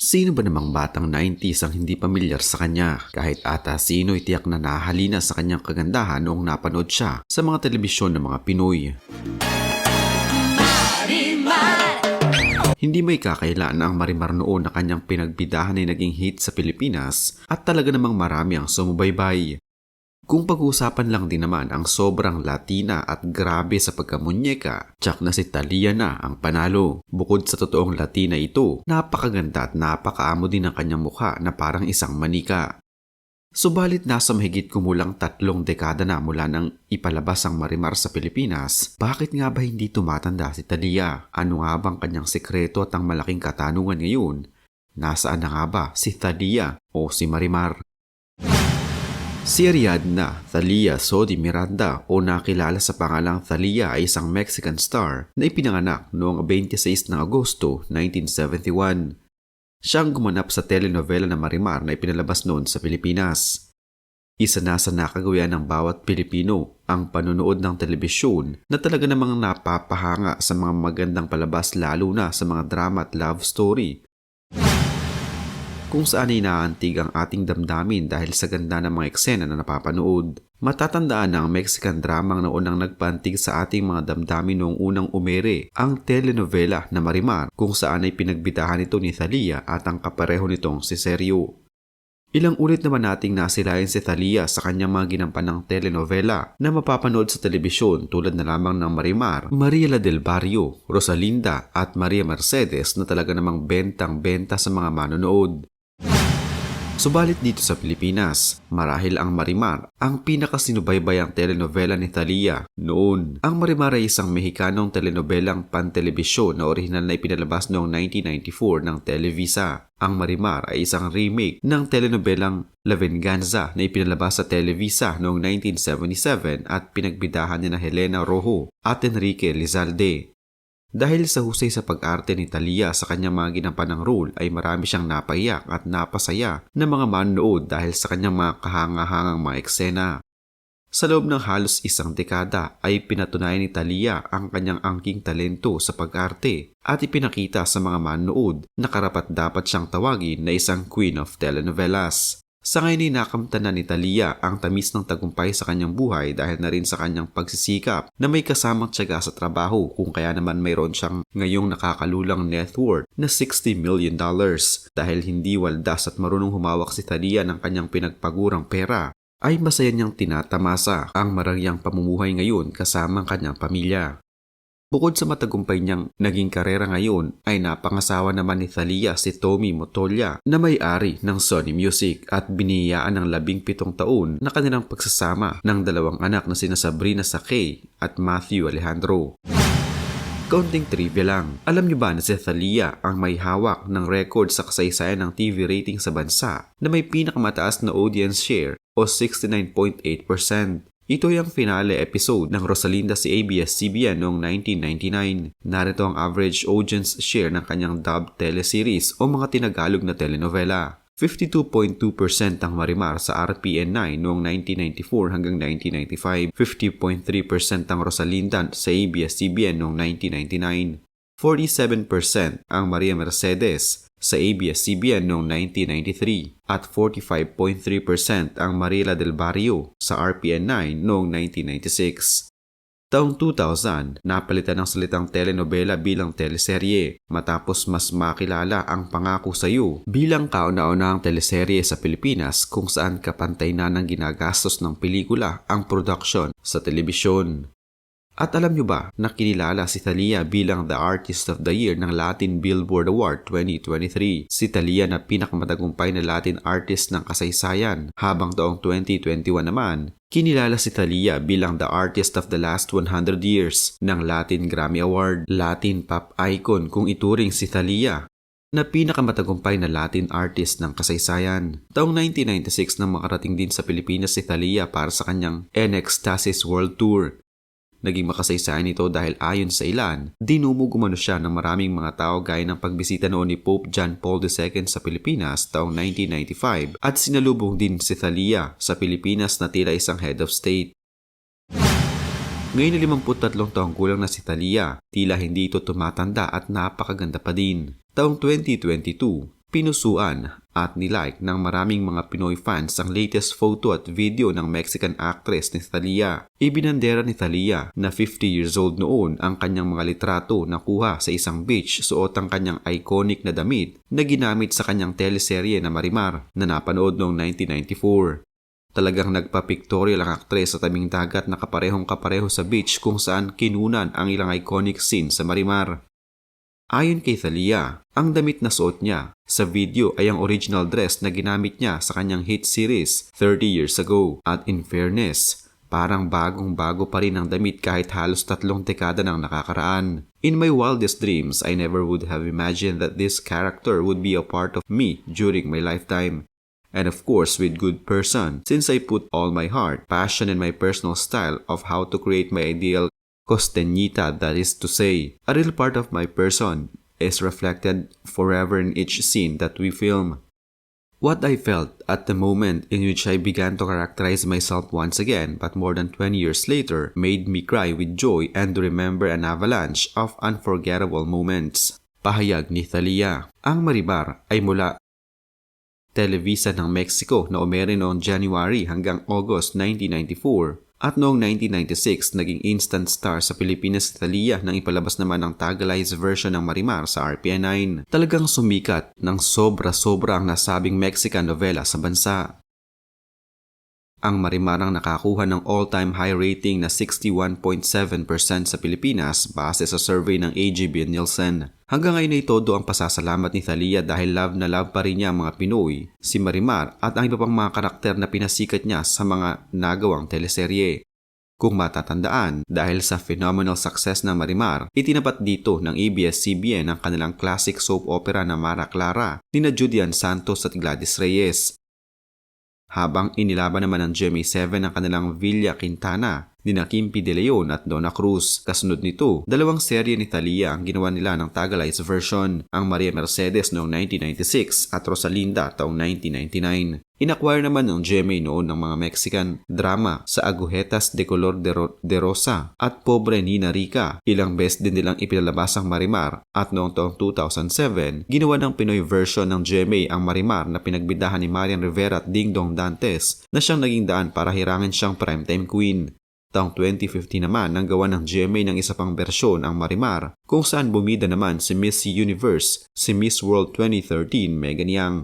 Sino ba namang batang 90s ang hindi pamilyar sa kanya? Kahit ata sino itiyak na nahalina sa kanyang kagandahan noong napanood siya sa mga telebisyon ng mga Pinoy. Hindi may kakailan na ang Marimar noon na kanyang pinagbidahan ay naging hit sa Pilipinas at talaga namang marami ang sumubaybay. Kung pag-uusapan lang din naman ang sobrang Latina at grabe sa pagkamunyeka, tsak na si Talia na ang panalo. Bukod sa totoong Latina ito, napakaganda at napakaamo din ang kanyang mukha na parang isang manika. Subalit nasa mahigit kumulang tatlong dekada na mula nang ipalabas ang Marimar sa Pilipinas, bakit nga ba hindi tumatanda si Talia? Ano nga bang kanyang sekreto at ang malaking katanungan ngayon? Nasaan na nga ba si Talia o si Marimar? Si Ariadna Thalia Sodi Miranda o nakilala sa pangalang Thalia ay isang Mexican star na ipinanganak noong 26 ng Agosto 1971. Siyang gumanap sa telenovela na Marimar na ipinalabas noon sa Pilipinas. Isa na sa nakagawian ng bawat Pilipino ang panonood ng telebisyon na talaga namang napapahanga sa mga magandang palabas lalo na sa mga drama at love story kung saan ay naantig ang ating damdamin dahil sa ganda ng mga eksena na napapanood. Matatandaan na ang Mexican dramang na unang nagpantig sa ating mga damdamin noong unang umere, ang telenovela na Marimar kung saan ay pinagbitahan ito ni Thalia at ang kapareho nitong si Sergio. Ilang ulit naman nating nasilayan si Thalia sa kanyang mga ginampanang telenovela na mapapanood sa telebisyon tulad na lamang ng Marimar, Maria la del Barrio, Rosalinda at Maria Mercedes na talaga namang bentang-benta sa mga manonood. Subalit dito sa Pilipinas, marahil ang Marimar ang pinakasinubaybayang telenovela ni Thalia noon. Ang Marimar ay isang Mexikanong telenobelang pantelebisyon na orihinal na ipinalabas noong 1994 ng Televisa. Ang Marimar ay isang remake ng telenobelang La Venganza na ipinalabas sa Televisa noong 1977 at pinagbidahan ni na Helena Rojo at Enrique Lizalde. Dahil sa husay sa pag-arte ni Talia sa kanyang mga ginampanang role ay marami siyang napaiyak at napasaya ng mga manonood dahil sa kanyang mga kahanga-hangang mga eksena. Sa loob ng halos isang dekada ay pinatunayan ni Talia ang kanyang angking talento sa pag-arte at ipinakita sa mga manonood na karapat dapat siyang tawagin na isang queen of telenovelas. Sa ngayon ay nakamtan ni Talia ang tamis ng tagumpay sa kanyang buhay dahil na rin sa kanyang pagsisikap na may kasamang tiyaga sa trabaho kung kaya naman mayroon siyang ngayong nakakalulang net worth na 60 million dollars dahil hindi waldas at marunong humawak si Talia ng kanyang pinagpagurang pera ay masaya niyang tinatamasa ang maragyang pamumuhay ngayon kasama ang kanyang pamilya. Bukod sa matagumpay niyang naging karera ngayon ay napangasawa naman ni Thalia si Tommy Motolia na may-ari ng Sony Music at biniyaan ng labing pitong taon na kanilang pagsasama ng dalawang anak na sina Sabrina Sakay at Matthew Alejandro. Kaunting trivia lang. Alam niyo ba na si Thalia ang may hawak ng record sa kasaysayan ng TV rating sa bansa na may pinakamataas na audience share o 69.8%? Ito ay ang finale episode ng Rosalinda sa ABS-CBN noong 1999. Narito ang average audience share ng kanyang dubbed teleseries o mga tinagalog na telenovela. 52.2% ang Marimar sa RPN9 noong 1994 hanggang 1995, 50.3% ang Rosalinda sa ABS-CBN noong 1999, 47% ang Maria Mercedes sa ABS-CBN noong 1993 at 45.3% ang Marila del Barrio sa RPN9 noong 1996. Taong 2000, napalitan ng salitang telenovela bilang teleserye matapos mas makilala ang Pangako sa iyo bilang kauna-unahang teleserye sa Pilipinas kung saan kapantay na ng ginagastos ng pelikula ang production sa telebisyon. At alam nyo ba na kinilala si Thalia bilang the Artist of the Year ng Latin Billboard Award 2023? Si Thalia na pinakamatagumpay na Latin artist ng kasaysayan habang taong 2021 naman, kinilala si Thalia bilang the Artist of the Last 100 Years ng Latin Grammy Award, Latin Pop Icon kung ituring si Thalia na pinakamatagumpay na Latin artist ng kasaysayan. Taong 1996 nang makarating din sa Pilipinas si Thalia para sa kanyang Enextasis World Tour Naging makasaysayan ito dahil ayon sa ilan, dinumog umano siya ng maraming mga tao gaya ng pagbisita noon ni Pope John Paul II sa Pilipinas taong 1995 at sinalubong din si Thalia sa Pilipinas na tila isang head of state. Ngayon na 53 taong kulang na si Thalia, tila hindi ito tumatanda at napakaganda pa din. Taong 2022, Pinusuan at nilike ng maraming mga Pinoy fans ang latest photo at video ng Mexican actress ni Thalia. Ibinandera ni Thalia na 50 years old noon ang kanyang mga litrato na kuha sa isang beach suot ang kanyang iconic na damit na ginamit sa kanyang teleserye na Marimar na napanood noong 1994. Talagang nagpa-pictorial ang aktres sa tabing dagat na kaparehong kapareho sa beach kung saan kinunan ang ilang iconic scene sa Marimar. Ayon kay Thalia, ang damit na suot niya sa video ay ang original dress na ginamit niya sa kanyang hit series 30 years ago. At in fairness, parang bagong bago pa rin ang damit kahit halos tatlong dekada nang nakakaraan. In my wildest dreams, I never would have imagined that this character would be a part of me during my lifetime. And of course, with good person, since I put all my heart, passion, and my personal style of how to create my ideal costeñita, that is to say, a real part of my person, is reflected forever in each scene that we film. What I felt at the moment in which I began to characterize myself once again, but more than 20 years later, made me cry with joy and remember an avalanche of unforgettable moments. Pahayag ni Thalia. Ang Maribar ay mula Televisa ng Mexico na umere noong January hanggang August 1994 at noong 1996, naging instant star sa Pilipinas si Thalia nang ipalabas naman ang tagalized version ng Marimar sa RPN9. Talagang sumikat ng sobra-sobra ang nasabing Mexican novela sa bansa. Ang Marimar ang nakakuha ng all-time high rating na 61.7% sa Pilipinas base sa survey ng AGB Nielsen. Hanggang ngayon ay todo ang pasasalamat ni Thalia dahil love na love pa rin niya ang mga Pinoy, si Marimar at ang iba pang mga karakter na pinasikat niya sa mga nagawang teleserye. Kung matatandaan, dahil sa phenomenal success ng Marimar, itinapat dito ng ABS-CBN ang kanilang classic soap opera na Mara Clara ni na Julian Santos at Gladys Reyes habang inilaban naman ng GMA7 ang kanilang Villa Quintana ni na Kimpi De Leon at Donna Cruz. Kasunod nito, dalawang serye ni Thalia ang ginawa nila ng tagalized version, ang Maria Mercedes noong 1996 at Rosalinda taong 1999. Inacquire naman ng GMA noon ng mga Mexican drama sa Agujetas de Color de, Ro- de Rosa at Pobre Nina Rica. Ilang best din nilang ipinalabas ang Marimar at noong taong 2007, ginawa ng Pinoy version ng GMA ang Marimar na pinagbidahan ni Marian Rivera at Ding Dong Dantes na siyang naging daan para hirangin siyang primetime queen. Taong 2015 naman nang gawa ng GMA ng isa pang bersyon ang Marimar kung saan bumida naman si Miss Universe, si Miss World 2013 Megan Young.